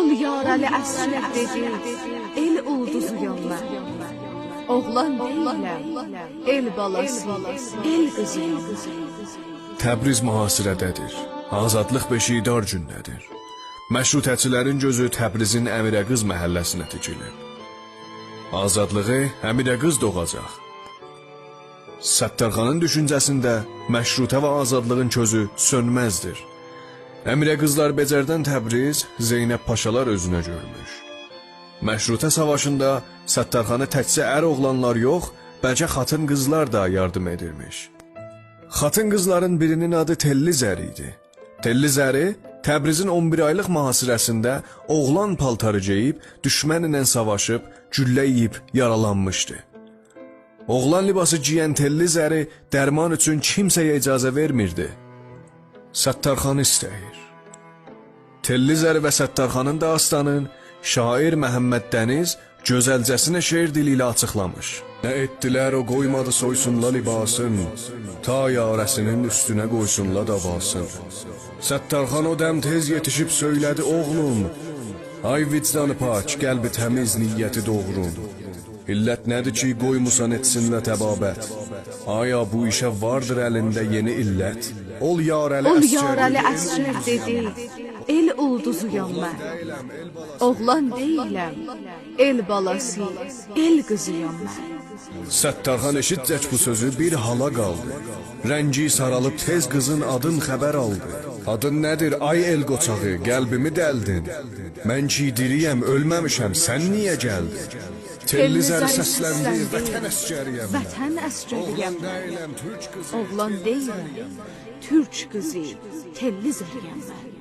Ol yaralı əsrər dedi, el ulduzuyam mən. Oğlan deyiləm, el balası, el qızıyam. Təbriz mühasirədədir. Azadlıq beşiyi dar gündədir. Məşrutəçilərin gözü Təbrizin Əmirəqız məhəlləsinə tikilib. Azadlığı Əmirəqız doğacaq. Səttarxanın düşüncəsində məşrutə və azadlığın közü sönməzdir. Əmirəqızlar Becərdən Təbriz, Zeynəb paşalar özünə görmüş. Məşrutə savaşında Səttarxana təkcə ər oğlanlar yox, bəlkə xatın qızlar da yardım edirmiş. Xatın qızların birinin adı Telli Zər idi. Telli Zəri Təbrizin 11 aylıq mühasirəsində oğlan paltarı geyib, düşmənlə savaşıb, güllə yeyib yaralanmışdı. Oğlan libası giyən Telli Zəri dərman üçün kimsəyə icazə vermirdi. Səttarxan istəyir. Telli Zəri və Səttarxanın dastanın şair Məhəmməd Dəniz gözəlcəsinə şeir dili ilə açıqlamış. Nə etdilər o qoymadı soysunla libasın, ta yarəsinin üstünə qoysunla davasın. Səttarxan o dəm tez yetişib söylədi oğlum, ay vicdanı pak, qəlbi təmiz, niyyəti doğrun. İllət nədir ki, qoymusan etsinlə təbabət? Aya bu işə vardır əlində yeni illət? Ol yarəli Ol əsgər. yaralı əsrər dedi, el ulduzuyam mən. Oğlan deyiləm, el balası, el qızıyam mən. Səttarxan eşitcək bu sözü bir hala qaldı. Rəngi saralıb tez qızın adın xəbər aldı. Adın nədir ay el qoçağı, qəlbimi dəldin. Mən ki diriyəm, ölməmişəm, sən niyə gəldin? Telli zər səsləndi, vətən əsgəriyəm. Vətən əsgəriyəm. Oğlan deyiləm, türk qızı, telli zəriyəm mən.